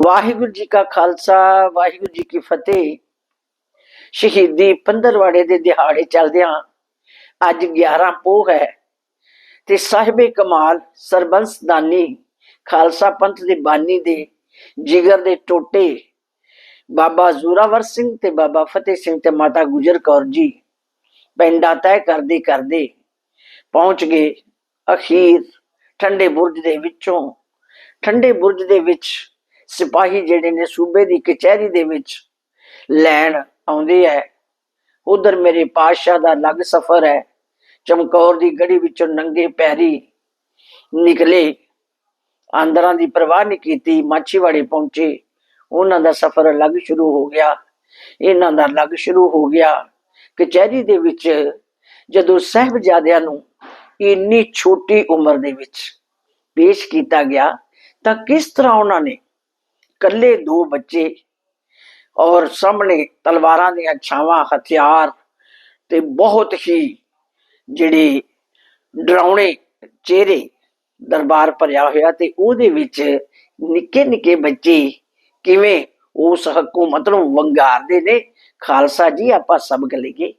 ਵਾਹਿਗੁਰੂ ਜੀ ਕਾ ਖਾਲਸਾ, ਵਾਹਿਗੁਰੂ ਜੀ ਕੀ ਫਤਿਹ। ਸ਼ਹੀਦੀ ਪੰਦਰਵਾੜੇ ਦੇ ਦਿਹਾੜੇ ਚੱਲਦਿਆਂ ਅੱਜ 11 ਪੋਹ ਹੈ ਤੇ ਸਾਹਿਬੇ ਕਮਾਲ, ਸਰਬੰਸ ਦਾਨੀ, ਖਾਲਸਾ ਪੰਥ ਦੇ ਬਾਨੀ ਦੇ ਜਿਗਰ ਦੇ ਟੋਟੇ, ਬਾਬਾ ਜ਼ੋਰਾਵਰ ਸਿੰਘ ਤੇ ਬਾਬਾ ਫਤਿਹ ਸਿੰਘ ਤੇ ਮਾਤਾ ਗੁਜਰ ਕੌਰ ਜੀ ਪਿੰਡਾ ਤੈਅ ਕਰਦੇ ਕਰਦੇ ਪਹੁੰਚ ਗਏ ਅਖੀਰ ਠੰਡੇ ਬੁਰਜ ਦੇ ਵਿੱਚੋਂ। ਠੰਡੇ ਬੁਰਜ ਦੇ ਵਿੱਚ ਸਿਪਾਹੀ ਜਿਹੜੇ ਨੇ ਸੂਬੇ ਦੀ ਕਚਹਿਰੀ ਦੇ ਵਿੱਚ ਲੈਣ ਆਉਂਦੇ ਐ। ਉਧਰ ਮੇਰੇ ਪਾਤਸ਼ਾਹ ਦਾ ਅਲੱਗ ਸਫ਼ਰ ਹੈ ਚਮਕੌਰ ਦੀ ਗੜੀ ਵਿੱਚੋਂ ਨੰਗੇ ਪੈਰੀ ਨਿਕਲੇ। ਆਂਦਰਾਂ ਦੀ ਪਰਵਾਹ ਨਹੀਂ ਕੀਤੀ, ਮਾਛੀਵਾੜੇ ਪਹੁੰਚੇ। ਉਹਨਾਂ ਦਾ ਸਫ਼ਰ ਅਲੱਗ ਸ਼ੁਰੂ ਹੋ ਗਿਆ। ਇਹਨਾਂ ਦਾ ਅਲੱਗ ਸ਼ੁਰੂ ਹੋ ਗਿਆ। ਕਚਹਿਰੀ ਦੇ ਵਿੱਚ ਜਦੋਂ ਸਹਿਬਜ਼ਾਦਿਆਂ ਨੂੰ ਇੰਨੀ ਛੋਟੀ ਉਮਰ ਦੇ ਵਿੱਚ ਪੇਸ਼ ਕੀਤਾ ਗਿਆ, ਤਾਂ ਕਿਸ ਤਰ੍ਹਾਂ ਉਹਨਾਂ ਨੇ ਕੱਲੇ ਦੋ ਬੱਚੇ ਔਰ ਸਾਹਮਣੇ ਤਲਵਾਰਾਂ ਦੀਆਂ ਛਾਵਾਂ, ਹਥਿਆਰ ਤੇ ਬਹੁਤ ਹੀ ਜਿਹੜੇ ਡਰਾਉਣੇ ਚਿਹਰੇ ਦਰਬਾਰ ਭਰਿਆ ਹੋਇਆ ਤੇ ਉਹਦੇ ਵਿੱਚ ਨਿੱਕੇ ਨਿੱਕੇ ਬੱਚੇ ਕਿਵੇਂ ਉਸ ਹਕੂਮਤ ਨੂੰ ਵੰਗਾਰਦੇ ਨੇ। ਖਾਲਸਾ ਜੀ, ਆਪਾਂ ਸਬਕ ਲਈਏ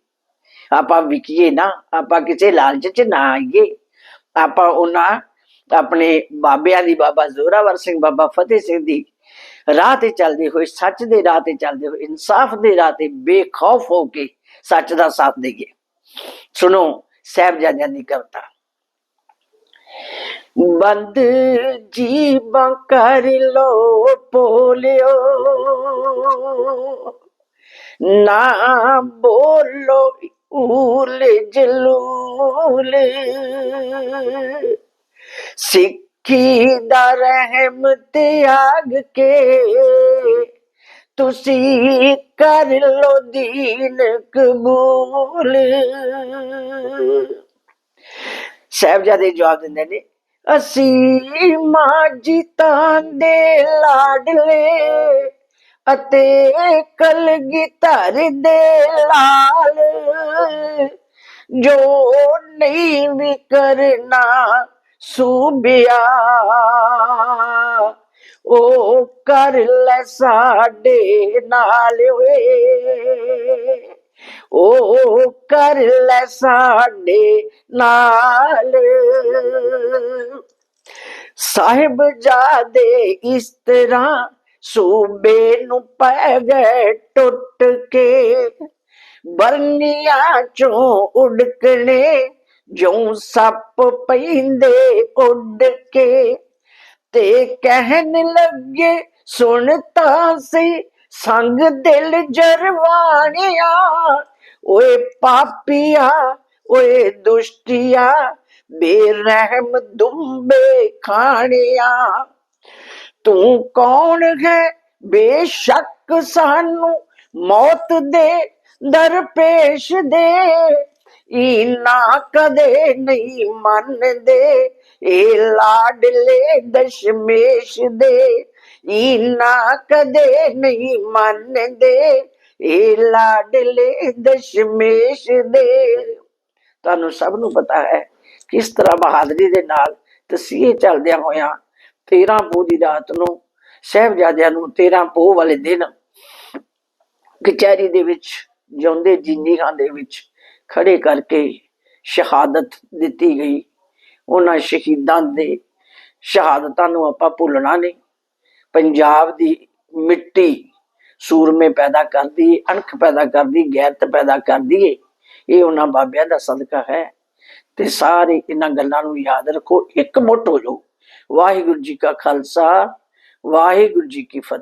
ਆਪਾਂ ਵਿਕੀਏ ਨਾ, ਆਪਾਂ ਕਿਸੇ ਲਾਲਚ 'ਚ ਨਾ ਆਈਏ। ਆਪਾਂ ਉਹਨਾਂ ਆਪਣੇ ਬਾਬਿਆਂ ਦੀ ਬਾਬਾ ਜ਼ੋਰਾਵਰ ਸਿੰਘ, ਬਾਬਾ ਫਤਿਹ ਸਿੰਘ ਦੀ ਰਾਹ ਤੇ ਚੱਲਦੇ ਹੋਏ, ਸੱਚ ਦੇ ਰਾਹ ਤੇ ਚੱਲਦੇ ਹੋਏ, ਇਨਸਾਫ ਦੇ ਰਾਹ ਤੇ ਬੇਖੌਫ ਹੋ ਕੇ ਸੱਚ ਦਾ ਸਾਥ ਦੇਈਏ। ਸੁਣੋ, ਸਾਹਿਬਜ਼ਾਦਿਆਂ ਦੀ ਕਵਿਤਾ। ਬੰਦ ਜੀਬਾਂ ਕਰ ਲੋ ਪੋਲਿਓ। ਨਾ ਬੋਲੋ ਊਲ ਜਲੂਲ। ਸਿੱਖੀ ਦਾ ਰਹਿਮ ਤਿਆਗ ਕੇ। ਤੁਸੀਂ ਕਰ ਲੋ ਦੀਨ ਕਬੂਲ। ਸਾਹਿਬਜ਼ਾਦੇ ਜਵਾਬ ਦਿੰਦੇ ਨੇ, ਅਸੀਂ ਮਾਂ ਜੀਤਾਂ ਦੇ ਲਾਡਲੇ ਅਤੇ ਕਲਗੀਧਰ ਦੇ ਲਾਲ। ਜੋ ਨਹੀਂ ਵੀ ਕਰਨਾ ਸੂਬਿਆ। ਉਹ ਕਰ ਲੈ ਸਾਡੇ ਨਾਲ ਓਏ। ਉਹ ਕਰ ਲੈ ਸਾਡੇ ਨਾਲ। ਸਾਹਿਬ ਜਾਦੇ ਇਸ ਤਰ੍ਹਾਂ ਸੂਬੇ ਨੂੰ ਪੈ ਗਏ ਟੁੱਟ ਕੇ ਬਰਨੀਆਂ ਚੋਂ ਉੜਕਣੇ ਜਿਉਂ ਸੱਪ ਪੈਂਦੇ ਉੱਡ ਕੇ ਤੇ ਕਹਿਣ ਲੱਗੇ, ਸੁਣ ਤਾਂ ਸੀ ਸੰਗ ਦਿਲ ਜਰਵਾਣਿਆ, ਓਏ ਪਾਪੀਆ, ਓਏ ਦੁਸ਼ਟਿਆ, ਬੇਰਹਿਮ ਦੁੰਬੇ ਖਾਣਿਆ। ਤੂੰ ਕੌਣ ਹੈ? ਬੇਸ਼ੱਕ ਸਾਨੂੰ ਮੌਤ ਦੇ ਦਰਪੇਸ਼ ਦੇ ਇਨਾ ਕਦੇ ਨਹੀਂ ਮੰਨਦੇ ਇਹ ਲਾਡਲੇ ਦਸ਼ਮੇਸ਼ ਦੇ। ਇਨਾ ਕਦੇ ਨਹੀਂ ਮੰਨਦੇ ਇਹ ਲਾਡਲੇ ਦਸ਼ਮੇਸ਼ ਦੇ। ਤੁਹਾਨੂੰ ਸਭ ਨੂੰ ਪਤਾ ਹੈ ਕਿਸ ਤਰ੍ਹਾਂ ਬਹਾਦਰੀ ਦੇ ਨਾਲ ਤਸੀਹੇ ਚੱਲਦਿਆਂ ਹੋਇਆਂ 13 ਪੋਹ ਦੀ ਰਾਤ ਨੂੰ, ਸਹਿਬਜ਼ਾਦਿਆਂ ਨੂੰ 13 ਪੋਹ ਵਾਲੇ ਦਿਨ ਕਚਹਿਰੀ ਦੇ ਵਿੱਚ, ਜਿਉਂਦੇ ਜਿੰਨੀਆਂ ਦੇ ਵਿੱਚ ਖੜੇ ਕਰਕੇ ਸ਼ਹਾਦਤ ਦਿੱਤੀ ਗਈ। ਉਹਨਾਂ ਸ਼ਹੀਦਾਂ ਦੇ ਸ਼ਹਾਦਤਾਂ ਨੂੰ ਆਪਾਂ ਭੁੱਲਣਾ ਨਹੀਂ। ਪੰਜਾਬ ਦੀ ਮਿੱਟੀ ਸੂਰਮੇ ਪੈਦਾ ਕਰਦੀ ਏ, ਅਣਖ ਪੈਦਾ ਕਰਦੀ ਗੈਰਤ ਪੈਦਾ ਕਰਦੀ ਏ। ਇਹ ਉਹਨਾਂ ਬਾਬਿਆਂ ਦਾ ਸਦਕਾ ਹੈ। ਤੇ ਸਾਰੇ ਇਹਨਾਂ ਗੱਲਾਂ ਨੂੰ ਯਾਦ ਰੱਖੋ, ਇੱਕ ਮੁੱਠ ਹੋ ਜਾਓ। ਵਾਹਿਗੁਰੂ ਜੀ ਕਾ ਖਾਲਸਾ, ਵਾਹਿਗੁਰੂ ਜੀ ਕੀ ਫਤਿਹ।